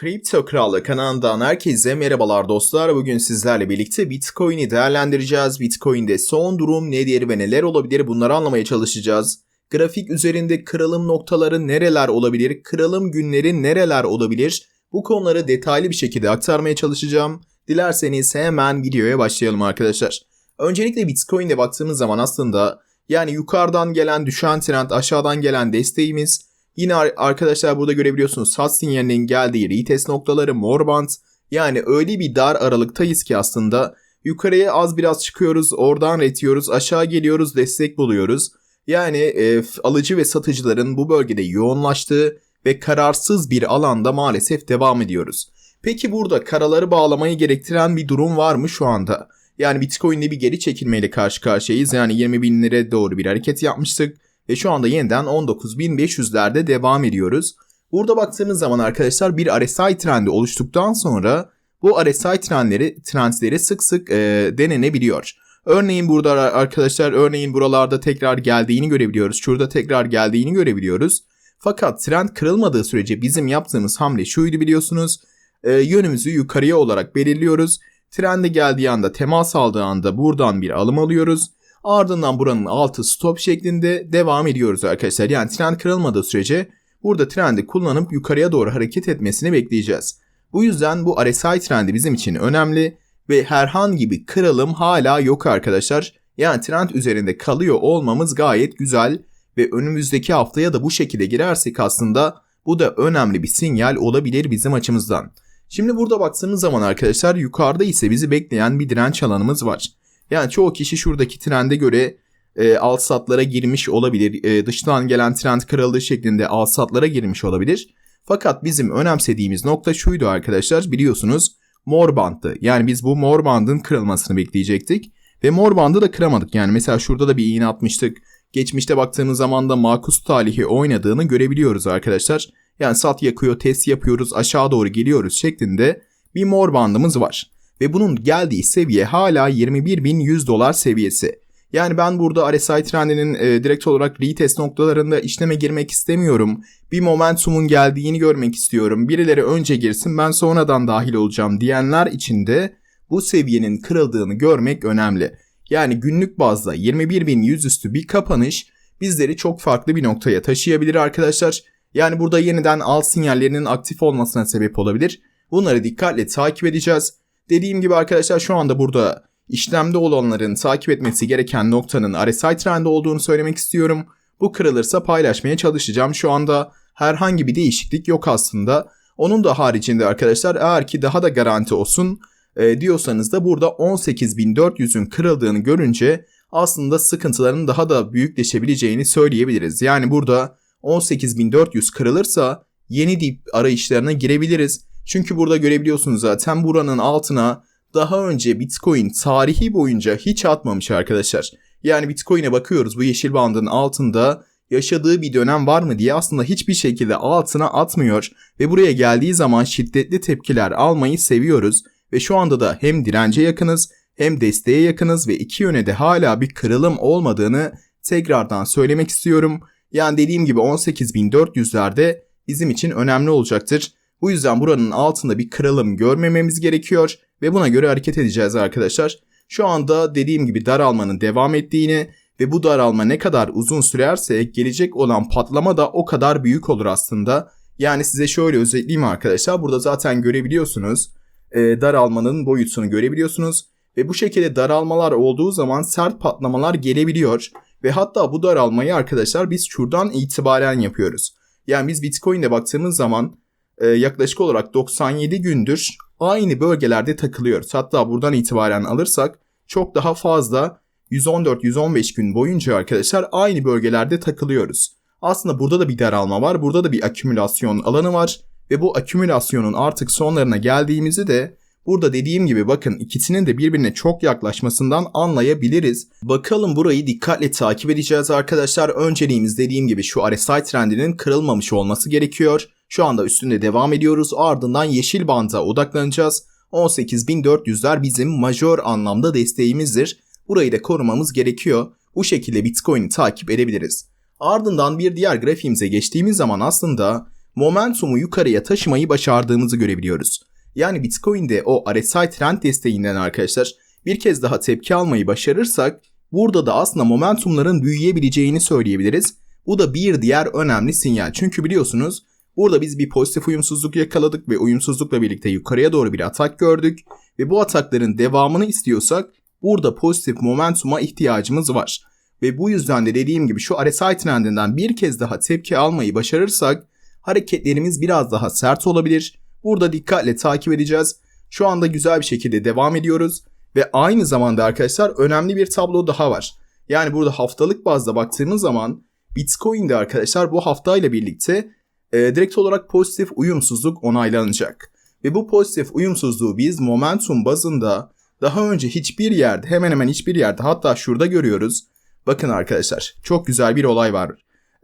Kripto Kralı kanalından herkese merhabalar dostlar. Bugün sizlerle birlikte Bitcoin'i değerlendireceğiz. Bitcoin'de son durum nedir ve neler olabilir bunları anlamaya çalışacağız. Grafik üzerinde kırılım noktaları nereler olabilir, kırılım günleri nereler olabilir? Bu konuları detaylı bir şekilde aktarmaya çalışacağım. Dilerseniz hemen videoya başlayalım arkadaşlar. Öncelikle Bitcoin'de baktığımız zaman aslında yani yukarıdan gelen düşen trend, aşağıdan gelen desteğimiz Yine arkadaşlar burada görebiliyorsunuz sat sinyalinin geldiği retest noktaları mor band. Yani öyle bir dar aralıktayız ki aslında yukarıya az biraz çıkıyoruz oradan retiyoruz aşağı geliyoruz destek buluyoruz. Yani e, alıcı ve satıcıların bu bölgede yoğunlaştığı ve kararsız bir alanda maalesef devam ediyoruz. Peki burada karaları bağlamayı gerektiren bir durum var mı şu anda? Yani Bitcoin'de bir geri çekilmeyle karşı karşıyayız. Yani 20 bin lira doğru bir hareket yapmıştık ve şu anda yeniden 19.500'lerde devam ediyoruz. Burada baktığımız zaman arkadaşlar bir RSI trendi oluştuktan sonra bu RSI trendleri, trendleri sık sık e, denenebiliyor. Örneğin burada arkadaşlar örneğin buralarda tekrar geldiğini görebiliyoruz. Şurada tekrar geldiğini görebiliyoruz. Fakat trend kırılmadığı sürece bizim yaptığımız hamle şuydu biliyorsunuz. E, yönümüzü yukarıya olarak belirliyoruz. Trendi geldiği anda temas aldığı anda buradan bir alım alıyoruz. Ardından buranın altı stop şeklinde devam ediyoruz arkadaşlar. Yani trend kırılmadığı sürece burada trendi kullanıp yukarıya doğru hareket etmesini bekleyeceğiz. Bu yüzden bu RSI trendi bizim için önemli ve herhangi bir kırılım hala yok arkadaşlar. Yani trend üzerinde kalıyor olmamız gayet güzel ve önümüzdeki haftaya da bu şekilde girersek aslında bu da önemli bir sinyal olabilir bizim açımızdan. Şimdi burada baktığımız zaman arkadaşlar yukarıda ise bizi bekleyen bir direnç alanımız var. Yani çoğu kişi şuradaki trende göre e, alt satlara girmiş olabilir. E, dıştan gelen trend kırıldığı şeklinde alt satlara girmiş olabilir. Fakat bizim önemsediğimiz nokta şuydu arkadaşlar biliyorsunuz mor bandı. Yani biz bu mor bandın kırılmasını bekleyecektik. Ve mor bandı da kıramadık. Yani mesela şurada da bir iğne atmıştık. Geçmişte baktığımız zaman da makus talihi oynadığını görebiliyoruz arkadaşlar. Yani sat yakıyor, test yapıyoruz, aşağı doğru geliyoruz şeklinde bir mor bandımız var ve bunun geldiği seviye hala 21.100 dolar seviyesi. Yani ben burada RSI trendinin e, direkt olarak retest noktalarında işleme girmek istemiyorum. Bir momentumun geldiğini görmek istiyorum. Birileri önce girsin ben sonradan dahil olacağım diyenler için de bu seviyenin kırıldığını görmek önemli. Yani günlük bazda 21.100 üstü bir kapanış bizleri çok farklı bir noktaya taşıyabilir arkadaşlar. Yani burada yeniden alt sinyallerinin aktif olmasına sebep olabilir. Bunları dikkatle takip edeceğiz. Dediğim gibi arkadaşlar şu anda burada işlemde olanların takip etmesi gereken noktanın RSI trendi olduğunu söylemek istiyorum. Bu kırılırsa paylaşmaya çalışacağım. Şu anda herhangi bir değişiklik yok aslında. Onun da haricinde arkadaşlar eğer ki daha da garanti olsun e, diyorsanız da burada 18.400'ün kırıldığını görünce aslında sıkıntıların daha da büyükleşebileceğini söyleyebiliriz. Yani burada 18.400 kırılırsa yeni dip arayışlarına girebiliriz. Çünkü burada görebiliyorsunuz zaten buranın altına daha önce Bitcoin tarihi boyunca hiç atmamış arkadaşlar. Yani Bitcoin'e bakıyoruz bu yeşil bandın altında yaşadığı bir dönem var mı diye aslında hiçbir şekilde altına atmıyor ve buraya geldiği zaman şiddetli tepkiler almayı seviyoruz ve şu anda da hem dirence yakınız hem desteğe yakınız ve iki yöne de hala bir kırılım olmadığını tekrardan söylemek istiyorum. Yani dediğim gibi 18.400'lerde bizim için önemli olacaktır. Bu yüzden buranın altında bir kırılım görmememiz gerekiyor ve buna göre hareket edeceğiz arkadaşlar. Şu anda dediğim gibi daralmanın devam ettiğini ve bu daralma ne kadar uzun sürerse gelecek olan patlama da o kadar büyük olur aslında. Yani size şöyle özetleyeyim arkadaşlar. Burada zaten görebiliyorsunuz. E, daralmanın boyutunu görebiliyorsunuz. Ve bu şekilde daralmalar olduğu zaman sert patlamalar gelebiliyor. Ve hatta bu daralmayı arkadaşlar biz şuradan itibaren yapıyoruz. Yani biz Bitcoin'de baktığımız zaman e, yaklaşık olarak 97 gündür aynı bölgelerde takılıyoruz. Hatta buradan itibaren alırsak çok daha fazla 114-115 gün boyunca arkadaşlar aynı bölgelerde takılıyoruz. Aslında burada da bir daralma var. Burada da bir akümülasyon alanı var. Ve bu akümülasyonun artık sonlarına geldiğimizi de burada dediğim gibi bakın ikisinin de birbirine çok yaklaşmasından anlayabiliriz. Bakalım burayı dikkatle takip edeceğiz arkadaşlar. Önceliğimiz dediğim gibi şu RSI trendinin kırılmamış olması gerekiyor. Şu anda üstünde devam ediyoruz. Ardından yeşil banda odaklanacağız. 18.400'ler bizim majör anlamda desteğimizdir. Burayı da korumamız gerekiyor. Bu şekilde Bitcoin'i takip edebiliriz. Ardından bir diğer grafiğimize geçtiğimiz zaman aslında momentumu yukarıya taşımayı başardığımızı görebiliyoruz. Yani Bitcoin'de o RSI trend desteğinden arkadaşlar bir kez daha tepki almayı başarırsak burada da aslında momentumların büyüyebileceğini söyleyebiliriz. Bu da bir diğer önemli sinyal. Çünkü biliyorsunuz burada biz bir pozitif uyumsuzluk yakaladık ve uyumsuzlukla birlikte yukarıya doğru bir atak gördük. Ve bu atakların devamını istiyorsak burada pozitif momentuma ihtiyacımız var. Ve bu yüzden de dediğim gibi şu RSI trendinden bir kez daha tepki almayı başarırsak hareketlerimiz biraz daha sert olabilir. Burada dikkatle takip edeceğiz. Şu anda güzel bir şekilde devam ediyoruz. Ve aynı zamanda arkadaşlar önemli bir tablo daha var. Yani burada haftalık bazda baktığımız zaman Bitcoin'de arkadaşlar bu haftayla birlikte e, direkt olarak pozitif uyumsuzluk onaylanacak. Ve bu pozitif uyumsuzluğu biz momentum bazında daha önce hiçbir yerde hemen hemen hiçbir yerde hatta şurada görüyoruz. Bakın arkadaşlar çok güzel bir olay var.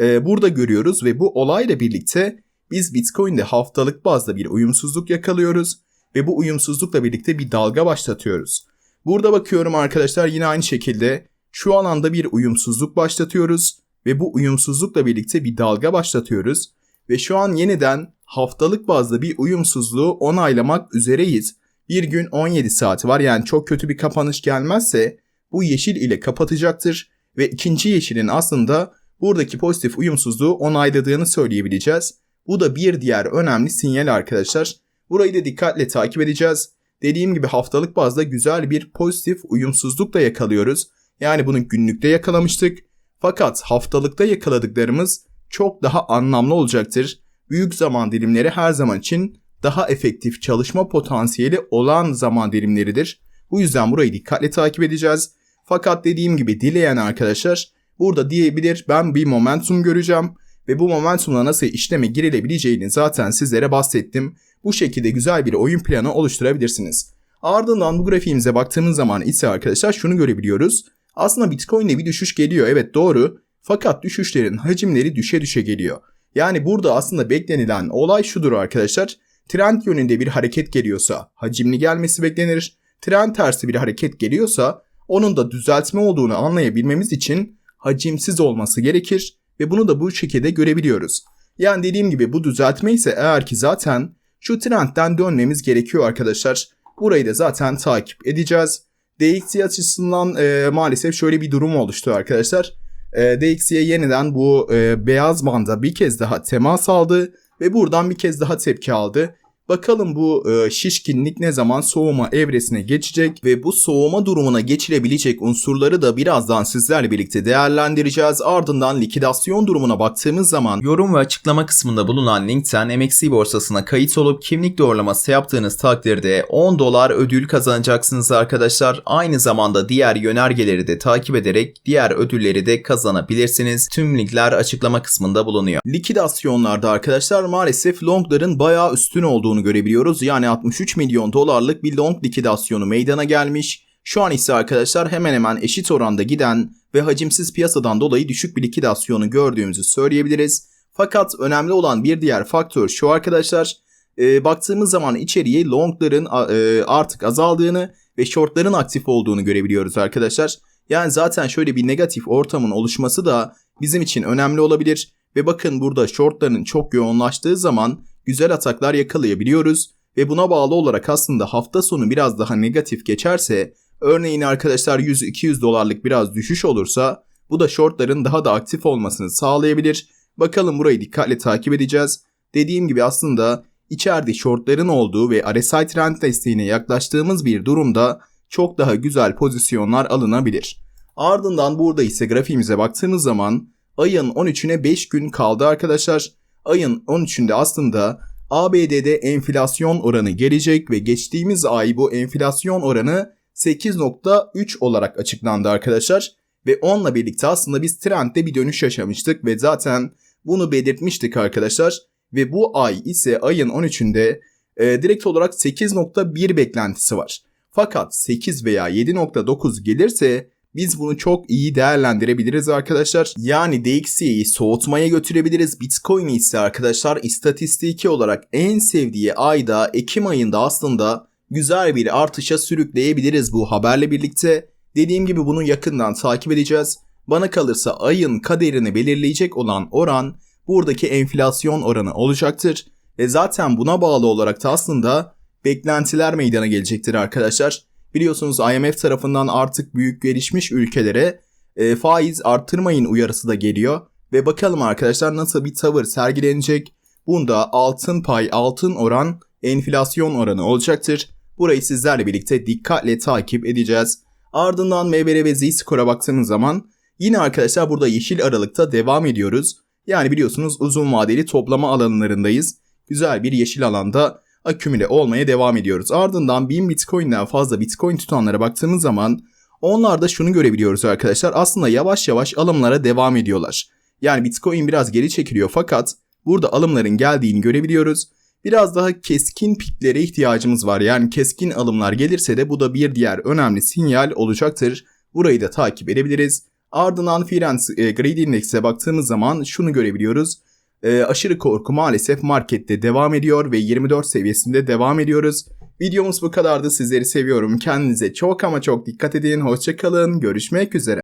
Ee, burada görüyoruz ve bu olayla birlikte biz Bitcoin'de haftalık bazda bir uyumsuzluk yakalıyoruz ve bu uyumsuzlukla birlikte bir dalga başlatıyoruz. Burada bakıyorum arkadaşlar yine aynı şekilde şu alanda bir uyumsuzluk başlatıyoruz ve bu uyumsuzlukla birlikte bir dalga başlatıyoruz ve şu an yeniden haftalık bazda bir uyumsuzluğu onaylamak üzereyiz. Bir gün 17 saati var yani çok kötü bir kapanış gelmezse bu yeşil ile kapatacaktır ve ikinci yeşilin aslında buradaki pozitif uyumsuzluğu onayladığını söyleyebileceğiz. Bu da bir diğer önemli sinyal arkadaşlar. Burayı da dikkatle takip edeceğiz. Dediğim gibi haftalık bazda güzel bir pozitif uyumsuzluk da yakalıyoruz. Yani bunu günlükte yakalamıştık. Fakat haftalıkta yakaladıklarımız çok daha anlamlı olacaktır. Büyük zaman dilimleri her zaman için daha efektif çalışma potansiyeli olan zaman dilimleridir. Bu yüzden burayı dikkatle takip edeceğiz. Fakat dediğim gibi dileyen arkadaşlar burada diyebilir ben bir momentum göreceğim ve bu momentumla nasıl işleme girilebileceğini zaten sizlere bahsettim. Bu şekilde güzel bir oyun planı oluşturabilirsiniz. Ardından bu grafiğimize baktığımız zaman ise arkadaşlar şunu görebiliyoruz. Aslında Bitcoin'de bir düşüş geliyor evet doğru. Fakat düşüşlerin hacimleri düşe düşe geliyor. Yani burada aslında beklenilen olay şudur arkadaşlar. Trend yönünde bir hareket geliyorsa hacimli gelmesi beklenir. Trend tersi bir hareket geliyorsa onun da düzeltme olduğunu anlayabilmemiz için hacimsiz olması gerekir ve bunu da bu şekilde görebiliyoruz. Yani dediğim gibi bu düzeltme ise eğer ki zaten şu trendten dönmemiz gerekiyor arkadaşlar. Burayı da zaten takip edeceğiz. DXY açısından e, maalesef şöyle bir durum oluştu arkadaşlar. E, DXY yeniden bu e, beyaz banda bir kez daha temas aldı ve buradan bir kez daha tepki aldı. Bakalım bu e, şişkinlik ne zaman soğuma evresine geçecek ve bu soğuma durumuna geçilebilecek unsurları da birazdan sizlerle birlikte değerlendireceğiz. Ardından likidasyon durumuna baktığımız zaman yorum ve açıklama kısmında bulunan linkten MXC borsasına kayıt olup kimlik doğrulaması yaptığınız takdirde 10 dolar ödül kazanacaksınız arkadaşlar. Aynı zamanda diğer yönergeleri de takip ederek diğer ödülleri de kazanabilirsiniz. Tüm linkler açıklama kısmında bulunuyor. Likidasyonlarda arkadaşlar maalesef longların bayağı üstün olduğunu olduğunu görebiliyoruz. Yani 63 milyon dolarlık bir long likidasyonu meydana gelmiş. Şu an ise arkadaşlar hemen hemen eşit oranda giden ve hacimsiz piyasadan dolayı düşük bir likidasyonu gördüğümüzü söyleyebiliriz. Fakat önemli olan bir diğer faktör şu arkadaşlar. E, baktığımız zaman içeriye longların e, artık azaldığını ve shortların aktif olduğunu görebiliyoruz arkadaşlar. Yani zaten şöyle bir negatif ortamın oluşması da bizim için önemli olabilir. Ve bakın burada shortların çok yoğunlaştığı zaman güzel ataklar yakalayabiliyoruz ve buna bağlı olarak aslında hafta sonu biraz daha negatif geçerse örneğin arkadaşlar 100-200 dolarlık biraz düşüş olursa bu da shortların daha da aktif olmasını sağlayabilir. Bakalım burayı dikkatle takip edeceğiz. Dediğim gibi aslında içeride shortların olduğu ve RSI trend desteğine yaklaştığımız bir durumda çok daha güzel pozisyonlar alınabilir. Ardından burada ise grafiğimize baktığımız zaman ayın 13'üne 5 gün kaldı arkadaşlar ayın 13'ünde aslında ABD'de enflasyon oranı gelecek ve geçtiğimiz ay bu enflasyon oranı 8.3 olarak açıklandı arkadaşlar. Ve onunla birlikte aslında biz trendde bir dönüş yaşamıştık ve zaten bunu belirtmiştik arkadaşlar. Ve bu ay ise ayın 13'ünde e, direkt olarak 8.1 beklentisi var. Fakat 8 veya 7.9 gelirse biz bunu çok iyi değerlendirebiliriz arkadaşlar. Yani DXY'yi soğutmaya götürebiliriz. Bitcoin ise arkadaşlar istatistiki olarak en sevdiği ayda Ekim ayında aslında güzel bir artışa sürükleyebiliriz bu haberle birlikte. Dediğim gibi bunu yakından takip edeceğiz. Bana kalırsa ayın kaderini belirleyecek olan oran buradaki enflasyon oranı olacaktır. Ve zaten buna bağlı olarak da aslında beklentiler meydana gelecektir arkadaşlar. Biliyorsunuz IMF tarafından artık büyük gelişmiş ülkelere e, faiz arttırmayın uyarısı da geliyor. Ve bakalım arkadaşlar nasıl bir tavır sergilenecek. Bunda altın pay, altın oran, enflasyon oranı olacaktır. Burayı sizlerle birlikte dikkatle takip edeceğiz. Ardından MBR ve Z-Score'a baktığımız zaman yine arkadaşlar burada yeşil aralıkta devam ediyoruz. Yani biliyorsunuz uzun vadeli toplama alanlarındayız. Güzel bir yeşil alanda akümüle olmaya devam ediyoruz. Ardından 1000 Bitcoin'den fazla Bitcoin tutanlara baktığımız zaman onlarda şunu görebiliyoruz arkadaşlar. Aslında yavaş yavaş alımlara devam ediyorlar. Yani Bitcoin biraz geri çekiliyor fakat burada alımların geldiğini görebiliyoruz. Biraz daha keskin piklere ihtiyacımız var. Yani keskin alımlar gelirse de bu da bir diğer önemli sinyal olacaktır. Burayı da takip edebiliriz. Ardından Finance e, Grade Index'e baktığımız zaman şunu görebiliyoruz. E, aşırı korku maalesef markette devam ediyor ve 24 seviyesinde devam ediyoruz. Videomuz bu kadardı. Sizleri seviyorum. Kendinize çok ama çok dikkat edin. Hoşçakalın. Görüşmek üzere.